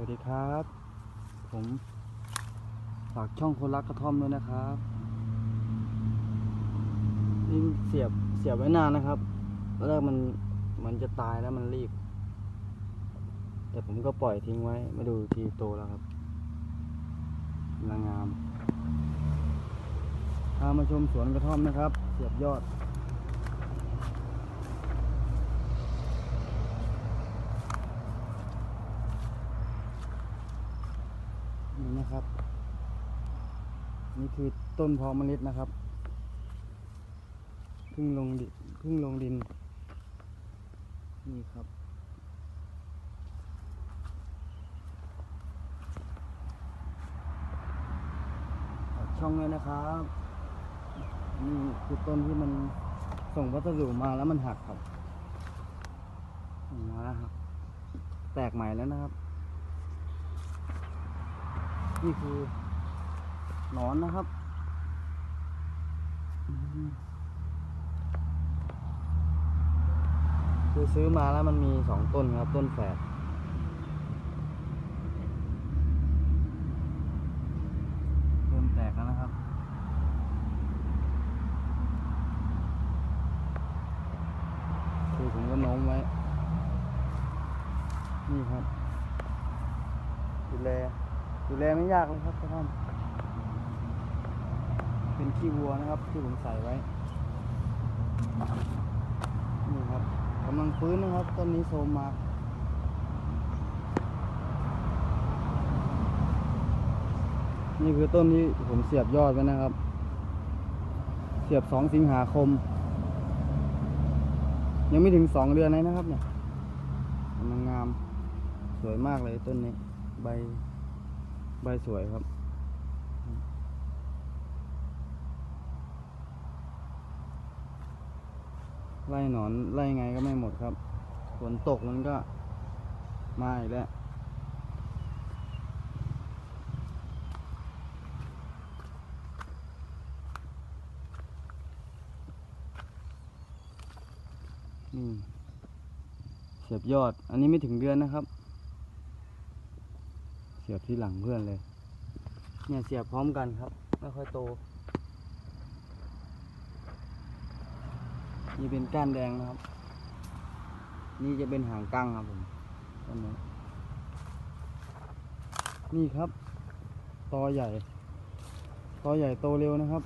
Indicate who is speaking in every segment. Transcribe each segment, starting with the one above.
Speaker 1: วัสดีครับ ผมฝากช่องคนรักกระท่อมด้วยนะครับนี่เสียบเสียบไว้นานนะครับแรกมันมันจะตายแล้วมันรีบ แต่ผมก็ปล่อยทิ้งไว้ มาดูอีกทีโตแล้วครับกำลังงามพามาชมสวนกระท่อมนะครับ เสียบยอด นี่นะครับ นี่คือต้นพาะเมล็ดนะครับเพิ่งลงดิเพิ่งลงดิน นี่ครับช่องด้วยนะครับนี่คือต้นที่มันส่งวัสดุมาแล้วมันหักครับมาแล้วหักแตกใหม่แล้วนะครับ นี่คือหนอนนะครับคือซื้อมาแล้วมันมีสองต้นครับ ต้นแฝดเริ่มแตกแล้วนะครับคือผมก็โน้มไว้ นี่ครับดูแล ดูแลไม่ยากเลยครับท่อมเป็นขี้วัวนะครับที่ผมใส่ไว้ นี่ครับกำลังฟื้นนะครับต้นนี้โซมมานี่คือต้นที่ผมเสียบยอดไว้นะครับ เสียบสองสิงหาคม ยังไม่ถึงสองเดือนเลยนะครับเนี่ยกำลังงาม สวยมากเลยต้นนี้ ใบ ใบสวยครับ ไล่หนอนไล่ไงก็ไม่หมดครับฝนตกมันก็มาอีกแล้วนี่เสียบยอด อันนี้ไม่ถึงเดือนนะครับ สียบที่หลังเพื่อนเลย เนี่ยเสียบพร้อมกันครับ ไม่ค่อยโต นี่เป็นก้านแดงนะครับ นี่จะเป็นหางกั้งครับผมต้นนี้นี่ครับตอใหญ่ตอใหญ่โตเร็วนะครับ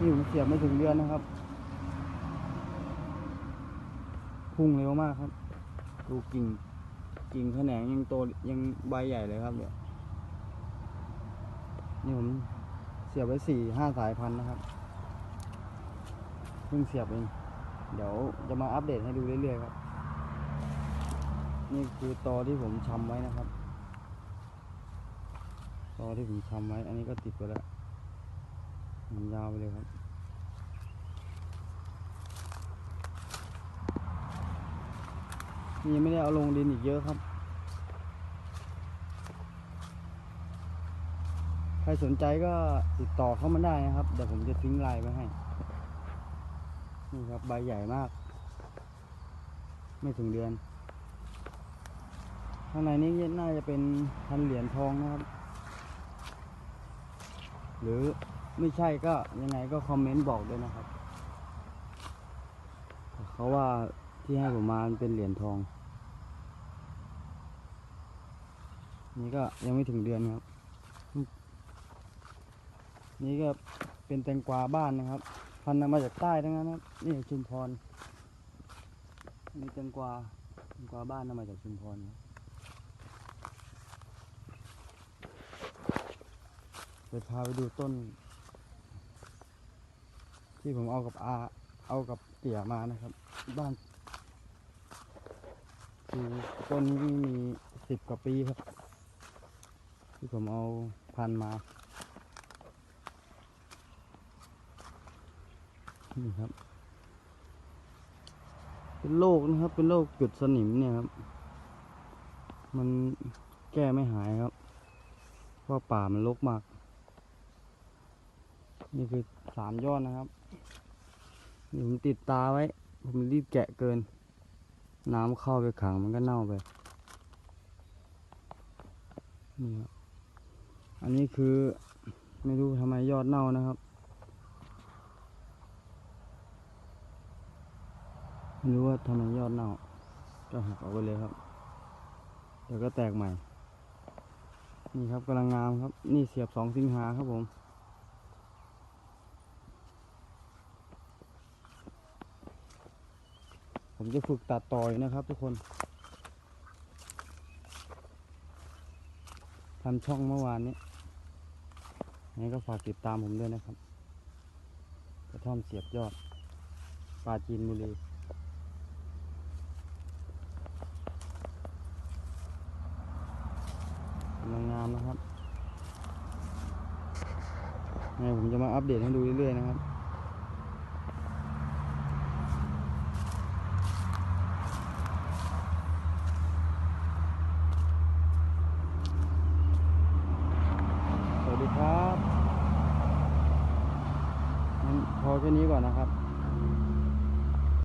Speaker 1: นี่ผมเสียบไม่ถึงเดือนนะครับ พุ่งเร็วมากครับ ดูกิ่ง กิ่งแขนงยังโตยังใบใหญ่เลยครับเดี๋ยนี่ผมเสียบไว้สี่ห้าสายพันธุ์นะครับเพิ่งเสียบเองเดี๋ยวจะมาอัปเดตให้ดูเรื่อยๆครับ นี่คือตอที่ผมชำไว้นะครับ ตอที่ผมชำไว้ อันนี้ก็ติดไปแล้วมันยาวไปเลยครับ นี่ไม่ได้เอาลงดินอีกเยอะครับ ใครสนใจก็ติดต่อเข้ามาได้นะครับ เดี๋ยวผมจะทิ้งลน์ไว้ให้ นี่ครับใบใหญ่มาก ไม่ถึงเดือน ข้างในนี้น่าจะเป็นพันเหรียญทองนะครับ หรือไม่ใช่ก็ยังไงก็คอมเมนต์บอกด้วยนะครับ เขาว่า ที่ให้ผมมาเป็นเหรียญทอง นี่ก็ยังไม่ถึงเดือนครับ นี่ก็เป็นแตงกวาบ้านนะครับ พันธุ์มาจากใต้ทั้งนั้นนะครับ นี่ชุมพร นี่แตงกวาแตงกวาบ้านนำมาจากชุมพรครับเดี๋ยวพาไปดูต้น ที่ผมเอากับอา เอากับเตี่ยมานะครับ บ้าน คือต้นนี้มีสิบกว่าปีครับ ที่ผมเอาพันมา นี่ครับ เป็นโรคนะครับ เป็นโรคจุดสนิมเนี่ยครับ มันแก้ไม่หายครับ เพราะป่ามันรกมาก นี่คือสามยอดนะครับนี่ผมติดตาไว้ ผมรีบแกะเกิน น้ำเข้าไปขังมันก็เน่าไปนี่ครับอันนี้คือไม่รู้ทำไมยอดเน่านะครับไม่รู้ว่าทำไมยอดเน่า ก็หักออกไปเลยครับเดี๋ยวก็แตกใหม่ นี่ครับกำลังงามครับ นี่เสียบสองสิงหาครับผม ผมจะฝึกตัดต่อยนะครับทุกคนทำช่องเมื่อวานนี้ยังไงก็ฝากติดตามผมด้วยนะครับ กระท่อมเสียบยอด ปลาจีนบุรีกำลังงามนะครับยังไงผมจะมาอัปเดตให้ดูเรื่อยๆนะครับ สวัสดีครับงั้นพอ แค่นี้ก่อนนะครับ